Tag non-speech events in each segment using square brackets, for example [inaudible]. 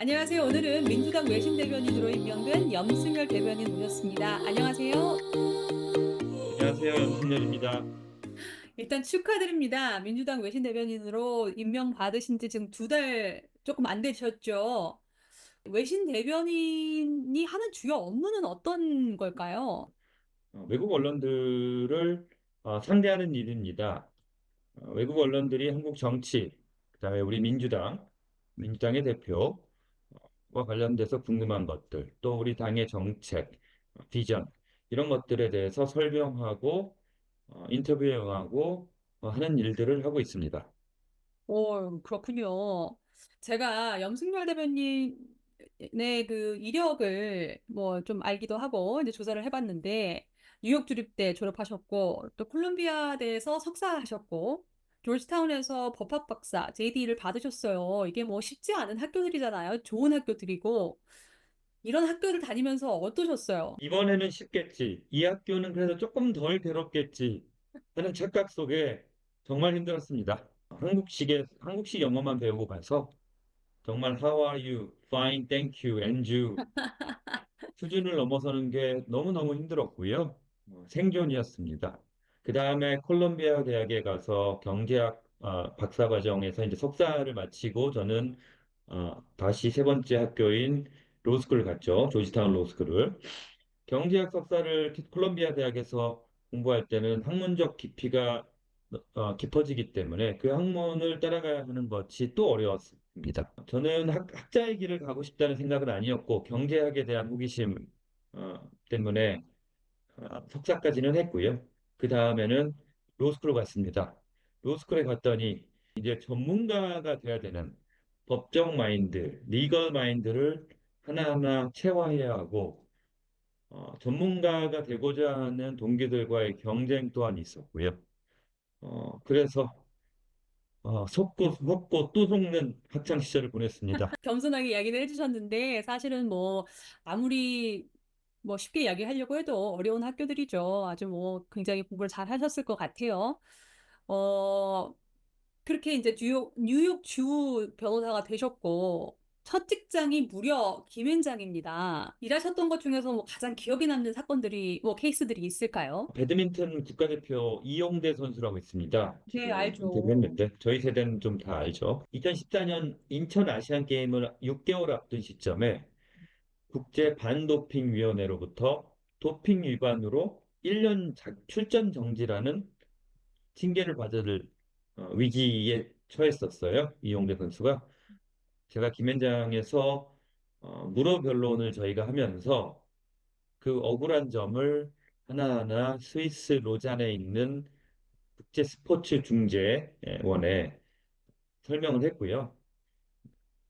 안녕하세요. 오늘은 민주당 외신 대변인으로 임명된 염승열 대변인 모셨습니다. 안녕하세요. 안녕하세요. 염승열입니다. 일단 축하드립니다. 민주당 외신 대변인으로 임명 받으신 지 지금 두 달 조금 안 되셨죠? 외신 대변인이 하는 주요 업무는 어떤 걸까요? 어, 외국 언론들을 어, 상대하는 일입니다. 어, 외국 언론들이 한국 정치, 그다음에 우리 민주당, 민주당의 대표 와 관련돼서 궁금한 것들, 또 우리 당의 정책, 어, 비전 이런 것들에 대해서 설명하고 어, 인터뷰에 응하고 어, 하는 일들을 하고 있습니다. 오, 그렇군요. 제가 염승열 대변인의 그 이력을 뭐 좀 알기도 하고 이제 조사를 해봤는데 뉴욕 주립대 졸업하셨고 또 콜ум비아대에서 석사하셨고 조지타운에서 법학 박사 JD를 받으셨어요. 이게 뭐 쉽지 않은 학교들이잖아요. 좋은 학교들이고 이런 학교를 다니면서 어떠셨어요? 이번에는 쉽겠지. 이 학교는 그래도 조금 덜 괴롭겠지. 하는 착각 속에 정말 힘들었습니다. 한국식의 한국식 영어만 배우고 가서 정말 How are you? Fine, thank you, and you [laughs] 수준을 넘어서는 게 너무너무 힘들었고요. 어, 생존이었습니다. 그 다음에 콜롬비아 대학에 가서 경제학 어, 박사 과정에서 이제 석사를 마치고 저는 어, 다시 세 번째 학교인 로스쿨을 갔죠. 조지타운 로스쿨을. 경제학 석사를 콜롬비아 대학에서 공부할 때는 학문적 깊이가 어, 깊어지기 때문에 그 학문을 따라가야 하는 것이 또 어려웠습니다. 저는 학, 학자의 길을 가고 싶다는 생각은 아니었고 경제학에 대한 호기심 어, 때문에 어, 석사까지는 했고요. 그 다음에는 로스쿨로 갔습니다. 로스쿨에 갔더니 이제 전문가가 돼야 되는 법적 마인드, 리걸 마인드를 하나하나 체화해야 하고 어, 전문가가 되고자 하는 동기들과의 경쟁 또한 있었고요. 어, 그래서 어, 속고 속고 또 속는 학창 시절을 보냈습니다. 겸손하게 이야기를 해주셨는데 사실은 뭐 아무리 뭐 쉽게 이야기하려고 해도 어려운 학교들이죠. 아주 뭐 굉장히 공부를 잘 하셨을 것 같아요. 어, 그렇게 이제 뉴욕, 뉴욕 주 변호사가 되셨고, 첫 직장이 무려 김앤장입니다. 일하셨던 것 중에서 뭐 가장 기억에 남는 사건들이, 뭐 케이스들이 있을까요? 배드민턴 국가대표 이용대 선수라고 있습니다. 네, 지금 알죠. 인터뷰했는데 저희 세대는 좀 다 알죠. 2014년 인천 아시안 게임을 6개월 앞둔 시점에 국제 반도핑 위원회로부터 도핑 위반으로 1년 출전 정지라는 징계를 받을 어, 위기에 처했었어요. 이용대 선수가. 제가 김현장에서 어, 무료 변론을 저희가 하면서 그 억울한 점을 하나하나 스위스 로잔에 있는 국제 스포츠 중재원에 설명을 했고요.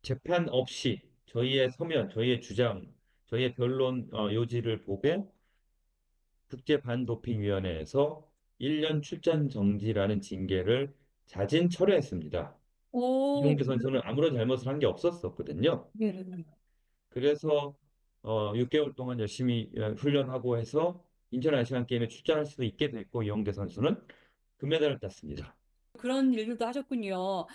재판 없이 저희의 서면, 저희의 주장, 저희의 변론 어, 요지를 보고 국제 반도핑위원회에서 1년 출전 정지라는 징계를 자진 철회했습니다. 오, 이용대 선수는 아무런 잘못을 한 게 없었었거든요. 네, 네, 네. 그래서 어, 6개월 동안 열심히 어, 훈련하고 해서 인천 아시안 게임에 출전할 수도 있게 됐고 이용대 선수는 금메달을 땄습니다. 그런 일들도 하셨군요.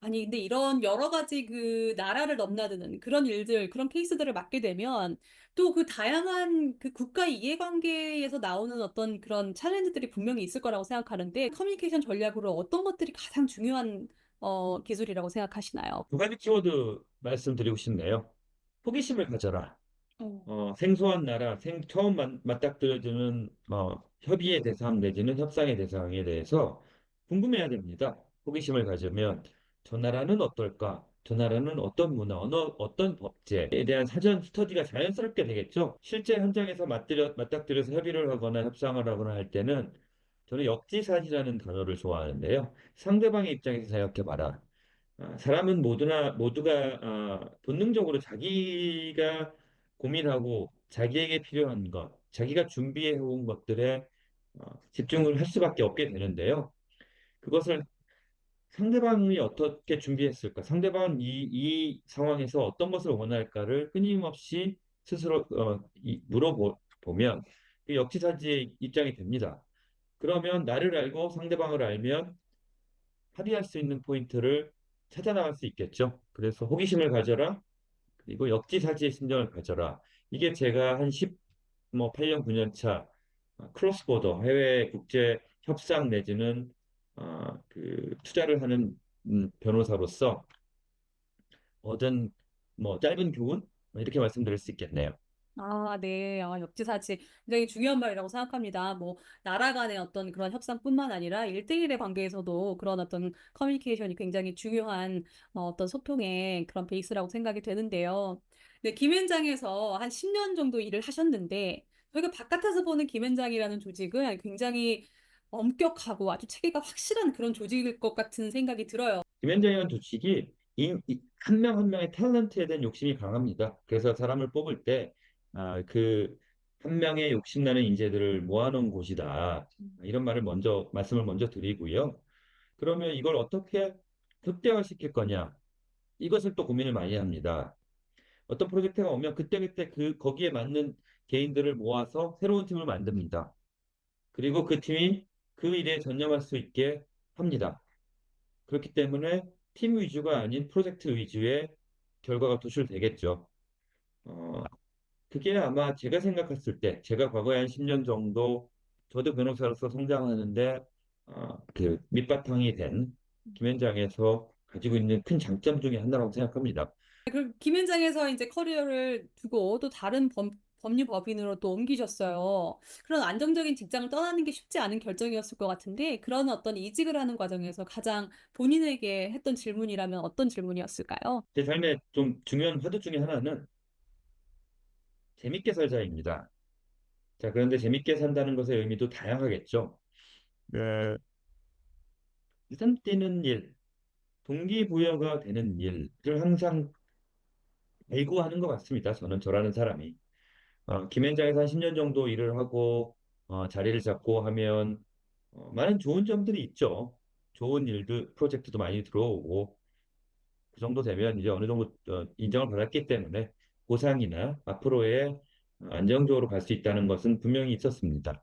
아니, 근데 이런 여러 가지 그 나라를 넘나드는 그런 일들, 그런 케이스들을 맡게 되면 또 그 다양한 그 국가 이해관계에서 나오는 어떤 그런 챌린지들이 분명히 있을 거라고 생각하는데 커뮤니케이션 전략으로 어떤 것들이 가장 중요한 어, 기술이라고 생각하시나요? 두 가지 키워드 말씀드리고 싶네요. 호기심을 가져라. 어. 어, 생소한 나라, 생, 처음 맞, 맞닥뜨려지는 어, 협의의 대상 내지는 협상의 대상에 대해서 궁금해야 됩니다. 호기심을 가지면 저 나라는 어떨까? 저 나라는 어떤 문화, 어느, 어떤 법제에 대한 사전 스터디가 자연스럽게 되겠죠. 실제 현장에서 맞들여, 맞닥뜨려서 협의를 하거나 협상을 하거나 할 때는 저는 역지사지라는 단어를 좋아하는데요. 상대방의 입장에서 생각해봐라. 아, 사람은 모두나 모두가 아, 본능적으로 자기가 고민하고 자기에게 필요한 것, 자기가 준비해 온 것들에 어, 집중을 할 수밖에 없게 되는데요. 그것을 상대방이 어떻게 준비했을까? 상대방은 이, 이 상황에서 어떤 것을 원할까를 끊임없이 스스로 어, 이- 물어보면 그 역지사지의 입장이 됩니다. 그러면 나를 알고 상대방을 알면 합의할 수 있는 포인트를 찾아나갈 수 있겠죠. 그래서 호기심을 가져라. 그리고 역지사지의 심정을 가져라. 이게 제가 한 10, 뭐 8년, 9년 차 크로스보더 해외 국제 협상 내지는 어, 그 투자를 하는 음, 변호사로서 얻은 뭐 짧은 교훈 뭐 이렇게 말씀드릴 수 있겠네요. 아, 네. 아, 역지사지 굉장히 중요한 말이라고 생각합니다. 뭐, 나라 간의 어떤 그런 협상뿐만 아니라 일대일의 관계에서도 그런 어떤 커뮤니케이션이 굉장히 중요한 어, 어떤 소통의 그런 베이스라고 생각이 되는데요. 네, 김현장에서 한 10년 정도 일을 하셨는데, 저희가 바깥에서 보는 김현장이라는 조직은 굉장히 엄격하고 아주 체계가 확실한 그런 조직일 것 같은 생각이 들어요. 김현장이라는 조직이 한 명 한 명의 탤런트에 대한 욕심이 강합니다. 그래서 사람을 뽑을 때 아, 그한 명의 욕심나는 인재들을 모아놓은 곳이다. 이런 말을 먼저 말씀을 먼저 드리고요. 그러면 이걸 어떻게 극대화시킬 거냐? 이것을 또 고민을 많이 합니다. 어떤 프로젝트가 오면 그때그때 그 거기에 맞는 개인들을 모아서 새로운 팀을 만듭니다. 그리고 그 팀이 그 일에 전념할 수 있게 합니다. 그렇기 때문에 팀 위주가 아닌 프로젝트 위주의 결과가 도출되겠죠. 어, 그게 아마 제가 생각했을 때, 제가 과거에 한 10년 정도 저도 변호사로서 성장하는데 어, 그 밑바탕이 된 김현장에서 가지고 있는 큰 장점 중에 하나라고 생각합니다. 그 김현장에서 이제 커리어를 두고 또 다른 법, 법률법인으로 또 옮기셨어요. 그런 안정적인 직장을 떠나는 게 쉽지 않은 결정이었을 것 같은데 그런 어떤 이직을 하는 과정에서 가장 본인에게 했던 질문이라면 어떤 질문이었을까요? 제 삶의 좀 중요한 화두 중에 하나는 재밌게 살자입니다. 자, 그런데 재밌게 산다는 것의 의미도 다양하겠죠. 네. 일단 뛰는 일, 동기부여가 되는 일을 항상 배구하는 것 같습니다. 저는 저라는 사람이. 어, 김현장에서 한 10년 정도 일을 하고 어, 자리를 잡고 하면 어, 많은 좋은 점들이 있죠. 좋은 일들, 프로젝트도 많이 들어오고 그 정도 되면 이제 어느 정도 어, 인정을 받았기 때문에 보상이나 앞으로의 안정적으로 갈 수 있다는 것은 분명히 있었습니다.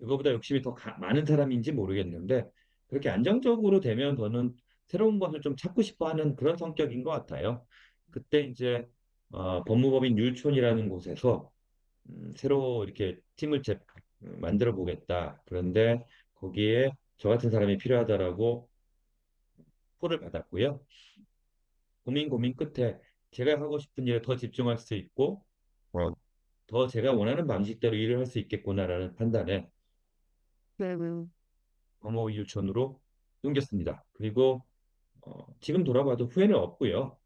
이거보다 욕심이 더 가- 많은 사람인지 모르겠는데 그렇게 안정적으로 되면 저는 새로운 것을 좀 찾고 싶어 하는 그런 성격인 것 같아요. 그때 이제 어, 법무법인 율촌이라는 곳에서 음, 새로 이렇게 팀을 재, 만들어 보겠다. 그런데 거기에 저 같은 사람이 필요하다라고 폴을 받았고요. 고민 고민 끝에 제가 하고 싶은 일에 더 집중할 수 있고 어, 더 제가 원하는 방식대로 일을 할 수 있겠구나라는 판단에 법무부 율촌으로 옮겼습니다. 그리고 어, 지금 돌아봐도 후회는 없고요.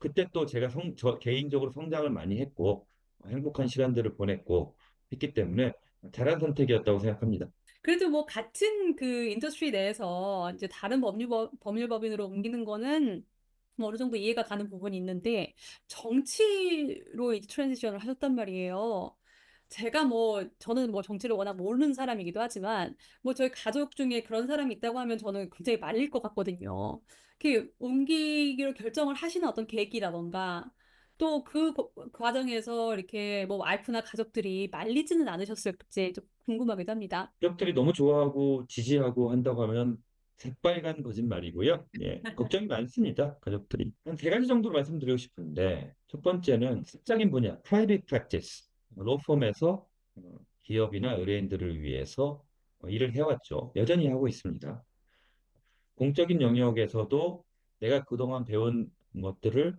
그때 또 제가 성, 저 개인적으로 성장을 많이 했고 어, 행복한 시간들을 보냈고 했기 때문에 잘한 선택이었다고 생각합니다. 그래도 뭐 같은 그 인더스트리 내에서 이제 다른 법률법, 법률법인으로 옮기는 거는 뭐 어느 정도 이해가 가는 부분이 있는데 정치로 이제 트랜지션을 하셨단 말이에요. 제가 뭐 저는 뭐 정치를 워낙 모르는 사람이기도 하지만 뭐 저희 가족 중에 그런 사람이 있다고 하면 저는 굉장히 말릴 것 같거든요. 그 옮기기로 결정을 하시는 어떤 계기라던가 또 그 과정에서 이렇게 뭐 와이프나 가족들이 말리지는 않으셨을지 좀 궁금하기도 합니다. 가족들이 너무 좋아하고 지지하고 한다고 하면 새빨간 거짓말이고요. 예, [laughs] 걱정이 많습니다. 가족들이. 한 세 가지 정도로 말씀드리고 싶은데 첫 번째는 사적인 분야, private practice. 로펌에서 어, 기업이나 의뢰인들을 위해서 어, 일을 해왔죠. 여전히 하고 있습니다. 공적인 영역에서도 내가 그동안 배운 것들을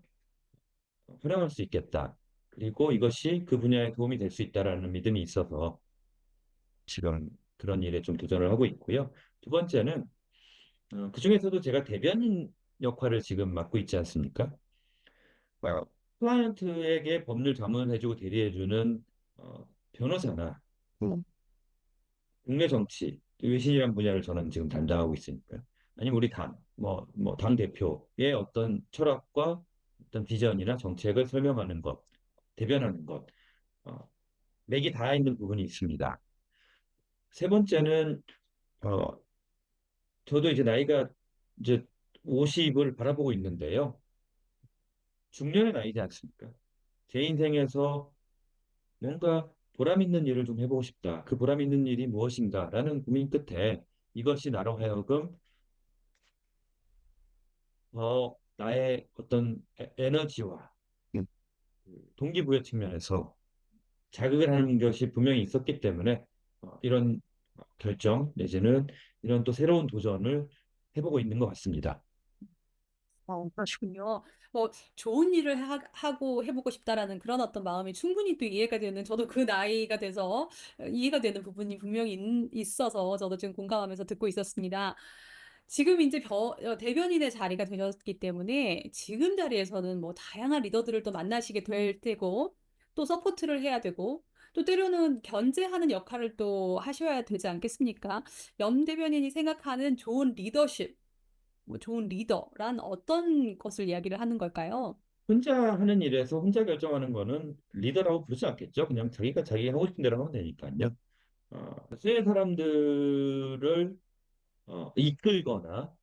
활용할 수 있겠다. 그리고 이것이 그 분야에 도움이 될 수 있다라는 믿음이 있어서 지금 그런 일에 좀 도전을 하고 있고요. 두 번째는 어, 그 중에서도 제가 대변인 역할을 지금 맡고 있지 않습니까? 클라이언트에게 법률 자문을 해주고 대리해주는 어, 변호사나 국내 정치, 외신이란 분야를 저는 지금 담당하고 있으니까요. 아니면 우리 당, 뭐, 뭐, 당 대표의 어떤 철학과 어떤 비전이나 정책을 설명하는 것, 대변하는 것, 어, 맥이 닿아 있는 부분이 있습니다. 세 번째는, 어, 저도 이제 나이가 이제 50을 바라보고 있는데요. 중년의 나이지 않습니까? 제 인생에서 뭔가 보람 있는 일을 좀 해보고 싶다. 그 보람 있는 일이 무엇인가? 라는 고민 끝에 이것이 나로 하여금 더 나의 어떤 에- 에너지와 음. 그 동기부여 측면에서 자극을 하는 것이 분명히 있었기 때문에 어, 이런 결정 내지는 이런 또 새로운 도전을 해보고 있는 것 같습니다. 어, 그러시군요. 뭐 좋은 일을 하, 하고 해보고 싶다라는 그런 어떤 마음이 충분히 또 이해가 되는 저도 그 나이가 돼서 어, 이해가 되는 부분이 분명히 있, 있어서 저도 지금 공감하면서 듣고 있었습니다. 지금 이제 벼- 어, 대변인의 자리가 되셨기 때문에 지금 자리에서는 뭐 다양한 리더들을 또 만나시게 될 테고 또 서포트를 해야 되고 또 때로는 견제하는 역할을 또 하셔야 되지 않겠습니까? 염 대변인이 생각하는 좋은 리더십 뭐 좋은 리더란 어떤 것을 이야기를 하는 걸까요? 혼자 하는 일에서 혼자 결정하는 거는 리더라고 부르지 않겠죠. 그냥 자기가 자기 하고 싶은 대로 하면 되니까요. 어, 수의 사람들을 어, 이끌거나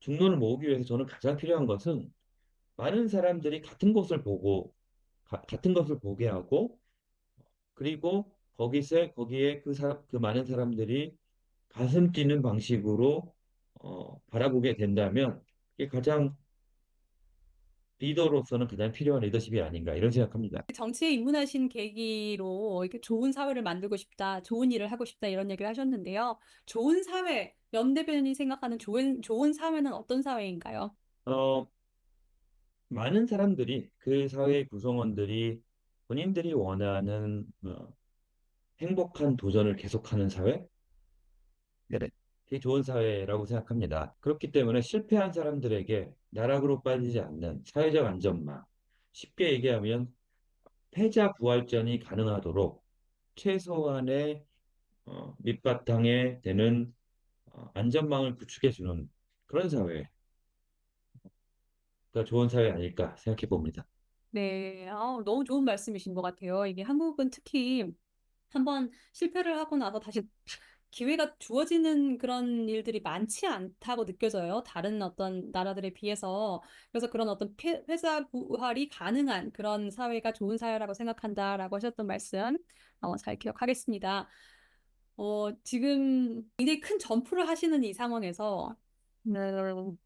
중론을 모으기 위해서 저는 가장 필요한 것은 많은 사람들이 같은 것을 보고 가- 같은 것을 보게 하고 그리고 거기서 거기에 그, 사, 그 많은 사람들이 가슴 뛰는 방식으로 어, 바라보게 된다면 이게 가장 리더로서는 가장 필요한 리더십이 아닌가 이런 생각합니다. 정치에 입문하신 계기로 이렇게 좋은 사회를 만들고 싶다, 좋은 일을 하고 싶다 이런 얘기를 하셨는데요. 좋은 사회, 염 대변인이 생각하는 좋은 좋은 사회는 어떤 사회인가요? 어, 많은 사람들이 그 사회 구성원들이 본인들이 원하는 어, 행복한 도전을 계속하는 사회, 네네. 되게 좋은 사회라고 생각합니다. 그렇기 때문에 실패한 사람들에게 나락으로 빠지지 않는 사회적 안전망, 쉽게 얘기하면 패자 부활전이 가능하도록 최소한의 어, 밑바탕에 되는 어, 안전망을 구축해 주는 그런 사회가 좋은 사회 아닐까 생각해 봅니다. 네, 아, 너무 좋은 말씀이신 것 같아요. 이게 한국은 특히 한번 실패를 하고 나서 다시 기회가 주어지는 그런 일들이 많지 않다고 느껴져요. 다른 어떤 나라들에 비해서. 그래서 그런 어떤 패, 회사 부활이 가능한 그런 사회가 좋은 사회라고 생각한다라고 하셨던 말씀 어, 잘 기억하겠습니다. 어, 지금 굉장히 큰 점프를 하시는 이 상황에서 음,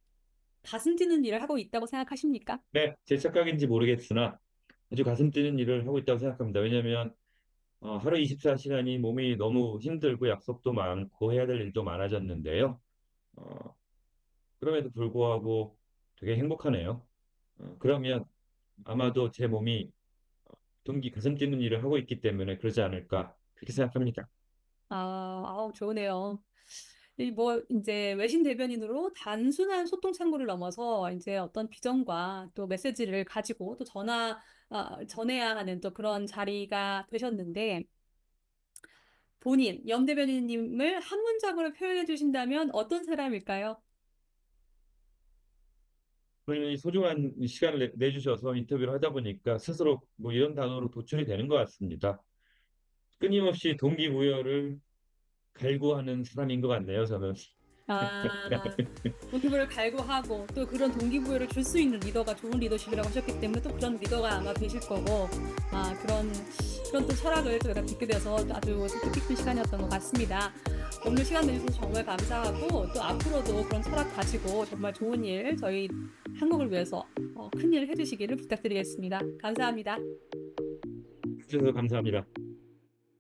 가슴 뛰는 일을 하고 있다고 생각하십니까? 네, 제 착각인지 모르겠으나 아주 가슴 뛰는 일을 하고 있다고 생각합니다. 왜냐하면 어, 하루 24시간이 몸이 너무 힘들고 약속도 많고 해야 될 일도 많아졌는데요. 어, 그럼에도 불구하고 되게 행복하네요. 어, 그러면 아마도 제 몸이 동기 가슴 뛰는 일을 하고 있기 때문에 그러지 않을까 그렇게 생각합니다. 아, 아우, 좋으네요. 이 뭐 이제 외신 대변인으로 단순한 소통 창구를 넘어서 이제 어떤 비전과 또 메시지를 가지고 또 전하 아, 전해야 하는 또 그런 자리가 되셨는데 본인 염 대변인님을 한 문장으로 표현해 주신다면 어떤 사람일까요? 소중한 시간을 내, 내주셔서 인터뷰를 하다 보니까 스스로 뭐 이런 단어로 도출이 되는 것 같습니다. 끊임없이 동기부여를 갈구하는 사람인 것 같네요, 저는. 아, [laughs] 동기부여를 갈구하고 또 그런 동기부여를 줄 수 있는 리더가 좋은 리더십이라고 하셨기 때문에 또 그런 리더가 아마 되실 거고 아 그런 그런 또 철학을 저희가 듣게 돼서 아주 뜻깊은 시간이었던 것 같습니다. 오늘 시간 내주셔서 정말 감사하고 또 앞으로도 그런 철학 가지고 정말 좋은 일 저희 한국을 위해서 어, 큰 일을 해주시기를 부탁드리겠습니다. 감사합니다. 주셔서 감사합니다.